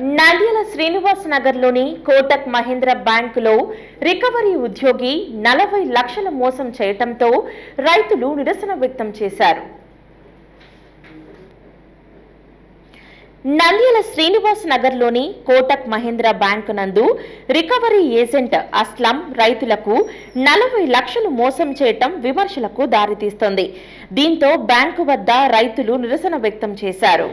నంద్యాల శ్రీనివాస్ నగర్లోని కోటక్ మహేంద్ర బ్యాంకులో రికవరీ ఉద్యోగి నలభై లక్షల మోసం చేయటంతో రైతులు నిరసన వ్యక్తం చేశారు. నంద్యాల శ్రీనివాస్ నగర్లోని కోటక్ మహేంద్ర బ్యాంకు నందు రికవరీ ఏజెంట్ అస్లం రైతులకు నలభై లక్షలు మోసం చేయటం విమర్శలకు దారితీస్తోంది. దీంతో బ్యాంకు వద్ద రైతులు నిరసన వ్యక్తం చేశారు.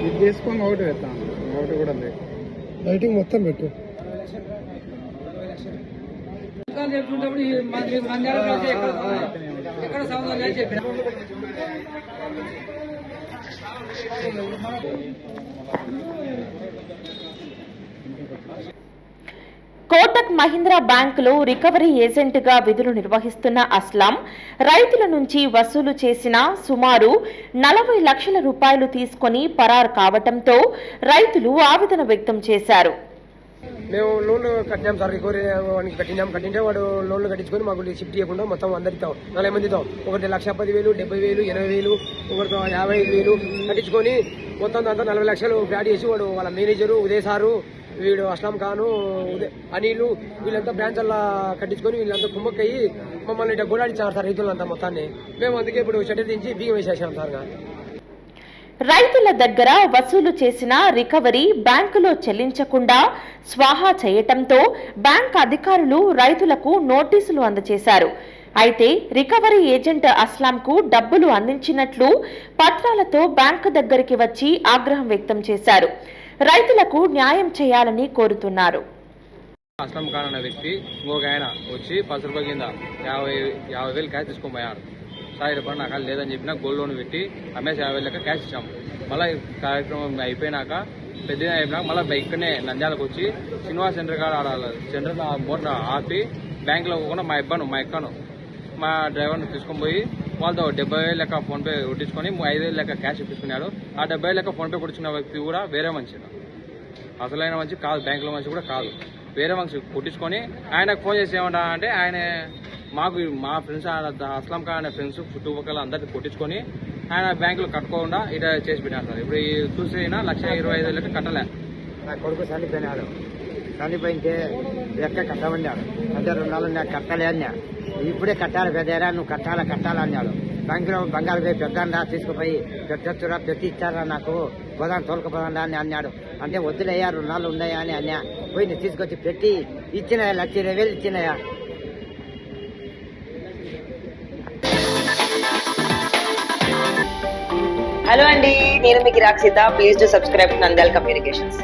ఇది తీసుకొని ఒకటి పెడతాను ఒకటి కూడా లేదు. లైటింగ్ మొత్తం పెట్టు. కలిసి ఎక్కడ సంబంధం లేదు చెప్పిన కోటక్ మహీంద్రా బ్యాంకులో రికవరీ ఏజెంట్గా విధులు నిర్వహిస్తున్న అస్లాం రైతుల నుంచి వసూలు చేసిన సుమారు నలభై లక్షల రూపాయలు తీసుకొని పరారు కావటంతో రైతులు ఆవేదన వ్యక్తం చేశారు. మేము లోన్లు కట్టినాం సార్ రికవరీ వానికి కట్టినాం. కట్టింటే వాడు లోన్లు కట్టించుకొని మాకు షిఫ్ట్ చేయకుండా మొత్తం అందరితో నలభై మందితో ఒకటి లక్ష పది వేలు డెబ్బై వేలు ఇరవై వేలు ఒకటి యాభై ఐదు వేలు కట్టించుకొని మొత్తం దాంతో నలభై లక్షలు ఫ్యాడ్ చేసి వాడు వాళ్ళ మేనేజరు ఉదయ్ సారు వీడు అస్లాం ఖాను అనిలు వీళ్ళంతా బ్రాంచ్ అలా కట్టించుకొని వీళ్ళంతా కుమ్మక్కయ్యి మమ్మల్ని ఇట్లా గోడాడించారు సార్ రైతులంతా మొత్తాన్ని. మేము అందుకే ఇప్పుడు షటర్ దించి బియ్యం వేసేసాం సార్ రైతుల దగ్గర వసూలు చేసిన రికవరీ బ్యాంకులో చెల్లించకుండా స్వాహా చేయటంతో బ్యాంక్ అధికారులు రైతులకు నోటీసులు అందజేశారు. అయితే రికవరీ ఏజెంట్ అస్లాంకు డబ్బులు అందించినట్లు పత్రాలతో బ్యాంకు దగ్గరికి వచ్చి ఆగ్రహం వ్యక్తం చేశారు. రైతులకు న్యాయం చేయాలని కోరుతున్నారు. అస్లం ఖాన్ అనే వ్యక్తి ఇంకొక ఆయన వచ్చి పది రూపాయల కింద యాభై యాభై వేలు క్యాష్ తీసుకొని పోయారు. సార్ రూపాయలు నాకు లేదని చెప్పిన గోల్డ్ లోన్ పెట్టి అమ్మేసి యాభై వేలు లెక్క క్యాష్ ఇచ్చాం. మళ్ళీ కార్యక్రమం అయిపోయినాక పెద్ద అయిపోయినాక మళ్ళీ ఇక్కడనే నంద్యాలకు వచ్చి శ్రీనివాస సెంటర్ కాడ ఆడాలి సెంటర్ మోటార్ ఆపి బ్యాంకులో కూడా మా ఇబ్బంది మా ఎక్కను మా డ్రైవర్ని తీసుకొని పోయి వాళ్ళతో డెబ్బై వేలు లెక్క ఫోన్పే కొట్టించుకొని ఐదు వేలు లెక్క క్యాష్ ఇప్పించుకున్నాడు. ఆ డెబ్బై లెక్క ఫోన్పే కొట్టించుకున్న వ్యక్తి కూడా వేరే మనిషి అసలైన మంచి కాదు బ్యాంకులో మంచి కూడా కాదు. వేరే మనిషి కొట్టించుకొని ఆయనకు ఫోన్ చేసి ఏమంటా అంటే ఆయన మాకు మా ఫ్రెండ్స్ అస్లాం ఖాన్ అనే ఫ్రెండ్స్ చుట్టుపక్కల అందరికి కొట్టించుకొని ఆయన బ్యాంకులో కట్టుకోకుండా ఇట చేసి పెట్టారు సార్. ఇప్పుడు ఈ చూసిన లక్ష ఇరవై ఐదు లెక్క కట్టలే. నా కొడుకు చనిపోయినాడు. చనిపోయింటే లెక్క కట్టమన్నాడు. అంటే రుణాలు నాకు కట్టలే అన్నాడు. ఇప్పుడే కట్టాలి పెద్దరా నువ్వు కట్టాలా కట్టాలా అన్నాడు. బ్యాంకులో బంగారు పోయి పెద్దండా తీసుకుపోయి పెట్టొచ్చురా పెట్టి ఇచ్చారా నాకు? పోదాం తోలుకుపోదా అని అన్నాడు. అంటే వద్దులయ్యా రుణాలు ఉన్నాయా అని అన్నా. పోయి నేను తీసుకొచ్చి పెట్టి ఇచ్చినాయా లక్ష ఇరవై వేలు ఇచ్చినాయా? హలో అండి నేను మీకు Rakshitha. Please to subscribe Nandyal communications.